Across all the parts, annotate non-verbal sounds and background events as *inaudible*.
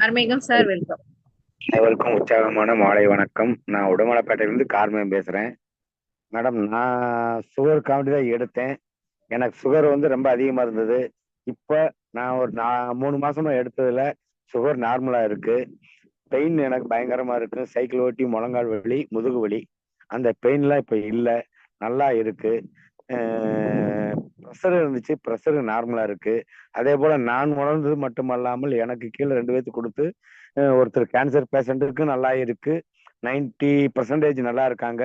கார்மேகம் sir welcome. அனைவருக்கும் உற்சாகமான மாலை வணக்கம். நான் உடமலைப்பேட்டையிலிருந்து கார்மேகம் பேசுறேன். மேடம் நான் சுகர் காமெடி தான் எடுத்தேன். எனக்கு சுகர் வந்து ரொம்ப அதிகமா இருந்தது. இப்போ நான் ஒரு நான் மூணு மாசமா எடுத்ததுல சுகர் நார்மலா இருக்கு. பெயின் எனக்கு பயங்கரமா இருக்கு. சைக்கிள் ஓட்டி முழங்கால் வலி முதுகு வலி. அந்த பெயின்லாம் இப்போ இல்லை. நல்லா இருக்கு. ப்ரெஷர் இருந்துச்சு ப்ரெஷர் நார்மலா இருக்கு. அதே போல நான் உணர்ந்தது மட்டுமல்லாமல் எனக்கு கீழே ரெண்டு பேர்த்து கொடுத்து ஒருத்தர் கேன்சர் பேஷண்ட்டுக்கு நல்லா இருக்கு. நைன்டி பர்சன்டேஜ் நல்லா இருக்காங்க.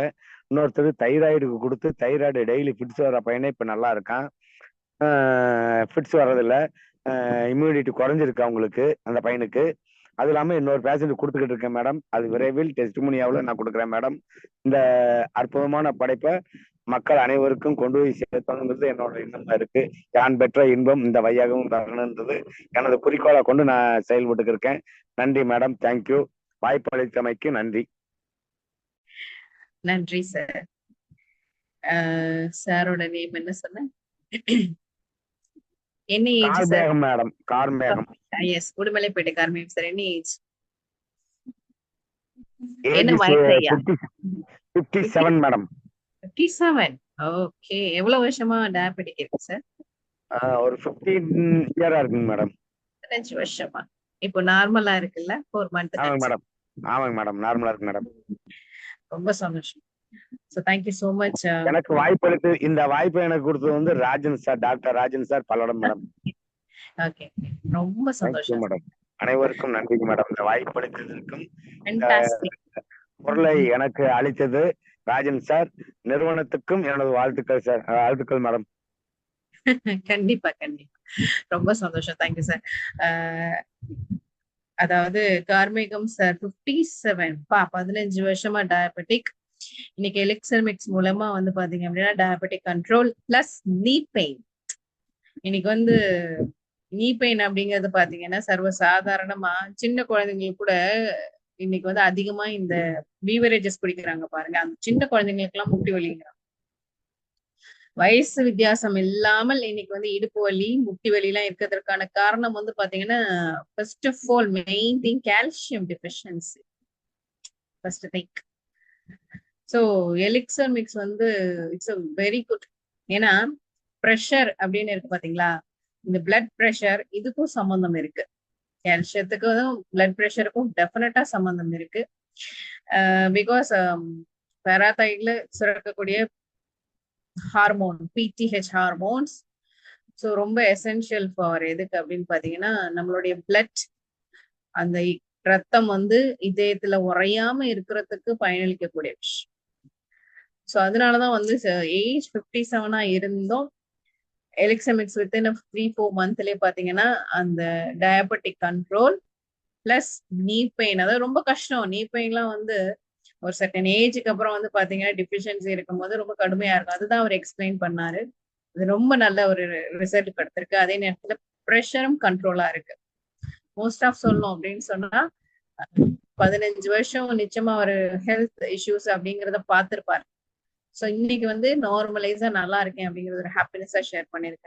இன்னொருத்தர் தைராய்டுக்கு கொடுத்து தைராய்டு டெய்லி ஃபிட்ஸ் வர பையனே இப்போ நல்லா இருக்கான். ஃபிட்ஸ் வர்றதில்ல. இம்யூனிட்டி குறைஞ்சிருக்கு அவங்களுக்கு அந்த பையனுக்கு. அது இல்லாமல் இன்னொரு பேஷண்ட் கொடுத்துக்கிட்டு இருக்கேன் மேடம் அது விரைவில் டெஸ்டிமோனியாவில் நான் கொடுக்குறேன் மேடம் இந்த அற்புதமான படைப்பை மக்கள் அனைவருக்கும் கொண்டு போய் சேர்த்தணுங்கிறது என்னோட எண்ணமா இருக்கு. யான் பெற்ற இன்பம் இந்த வையகமும் தரணுன்றது எனது குறிக்கோளை கொண்டு நான் செயல்பட்டு இருக்கேன். நன்றி மேடம். தேங்க்யூ வாய்ப்பு அளித்தமைக்கு நன்றி. நன்றி சார் சாரோட நேம் என்ன சொன்ன? என்ன age sir madam. Karmegam. Yes Udumalaipettai Karmegam sir என்ன ஏஜ் என்ன வயசு ஐயா? Fifty seven madam. Fifty seven okay எவ்வளவு வருஷமா டயபெட்டிக் இருக்கு சார் ஒரு ஃபிஃப்டீன் இயரா இருக்குங்க மேடம் பதினஞ்சு வருஷமா? இப்போ நார்மலா இருக்குல்ல? ஃபோர் மந்த் ஆமாங்க மேடம் ஆமாங்க மேடம் நார்மலா இருக்கு மேடம் ரொம்ப சந்தோஷம். ஸோ தேங்க்யூ ஸோ மச் எனக்கு வாய்ப்பு அளித்து இந்த வாய்ப்பை எனக்கு கொடுத்தது வந்து Rajan sir doctor Rajan sir Palladam madam okay ரொம்ப சந்தோஷம் மேடம் அனைவருக்கும் நன்றிங்க மேடம் இந்த வாய்ப்பு அளித்ததற்கும். பொருளை எனக்கு அளித்தது. ராஜன் சார் நிறுவனத்துக்கும் என்னோட வாழ்த்துக்கள் சார் வாழ்த்துக்கள் மேடம். *laughs* கண்டிப்பா கண்டிப்பா. ரொம்ப சந்தோஷம். தேங்க்யூ சார் அதாவது கார்மேகம் சார் பிப்டி செவன் பா பதினஞ்சு வருஷமா டயபெட்டிக் இன்னைக்கு எலிக்சர் மிக்ஸ் மூலமா வந்து பாத்தீங்க அப்படின்னா diabetic control plus knee pain இன்னைக்கு வந்து நீ பெயின் அப்படிங்கறது பாத்தீங்கன்னா சர்வ சாதாரணமா சின்ன குழந்தைங்களுக்கு கூட இன்னைக்கு வந்து அதிகமா இந்த பீவரேஜஸ் குடிக்கிறாங்க பாருங்க. அந்த சின்ன குழந்தைங்களுக்கு எல்லாம் முட்டி வலிங்கிறாங்க. வயசு வித்தியாசம் இல்லாமல் இன்னைக்கு வந்து இடுப்பு வலி முட்டி வலி எல்லாம் இருக்கிறதுக்கான காரணம் வந்து பாத்தீங்கன்னா first of all main thing calcium deficiency first thing so Elixir mix வந்து இட்ஸ் அ வெரி குட் ஏன்னா ப்ரெஷர் அப்படின்னு இருக்கு பாத்தீங்களா? இந்த பிளட் ப்ரெஷர் இதுக்கும் சம்பந்தம் இருக்கு. கால்சியத்துக்கும் பிளட் ப்ரெஷருக்கும் டெஃபினட்டா சம்பந்தம் இருக்கு. பிகாஸ் பேராதைட்ல um, சுரக்கக்கூடிய ஹார்மோன் பிடிஹெச் ஹார்மோன்ஸ் ஸோ ரொம்ப எசென்ஷியல் ஃபார் எதுக்கு அப்படின்னு பார்த்தீங்கன்னா நம்மளுடைய பிளட் அந்த ரத்தம் வந்து இதயத்துல உறையாம இருக்கிறதுக்கு பயனளிக்கக்கூடிய விஷயம். ஸோ அதனாலதான் வந்து ஏஜ் ஃபிஃப்டி செவனா இருந்தும் Elixir mix within three four மந்த்லயே பாத்தீங்கன்னா அந்த diabetic control plus knee pain அதாவது ரொம்ப கஷ்டம். நீ பெயின்லாம் வந்து ஒரு செகண்ட் ஏஜுக்கு அப்புறம் வந்து பாத்தீங்கன்னா டிஃபிஷியன்சி இருக்கும்போது ரொம்ப கடுமையா இருக்கும். அதுதான் அவர் எக்ஸ்பிளைன் பண்ணாரு. இது ரொம்ப நல்ல ஒரு ரிசல்ட் கொடுத்துருக்கு. அதே நேரத்துல ப்ரெஷரும் கண்ட்ரோலா இருக்கு. மோஸ்ட் ஆஃப் சொல்லணும் அப்படின்னு சொன்னா பதினஞ்சு வருஷம் நிச்சயமா ஒரு ஹெல்த் இஷ்யூஸ் அப்படிங்கிறத பார்த்திருப்பாரு. ஸோ இன்னைக்கு வந்து நார்மலைஸா நல்லா இருக்கேன் அப்படிங்கிற ஒரு ஹாப்பினஸா ஷேர் பண்ணிருக்கேன்.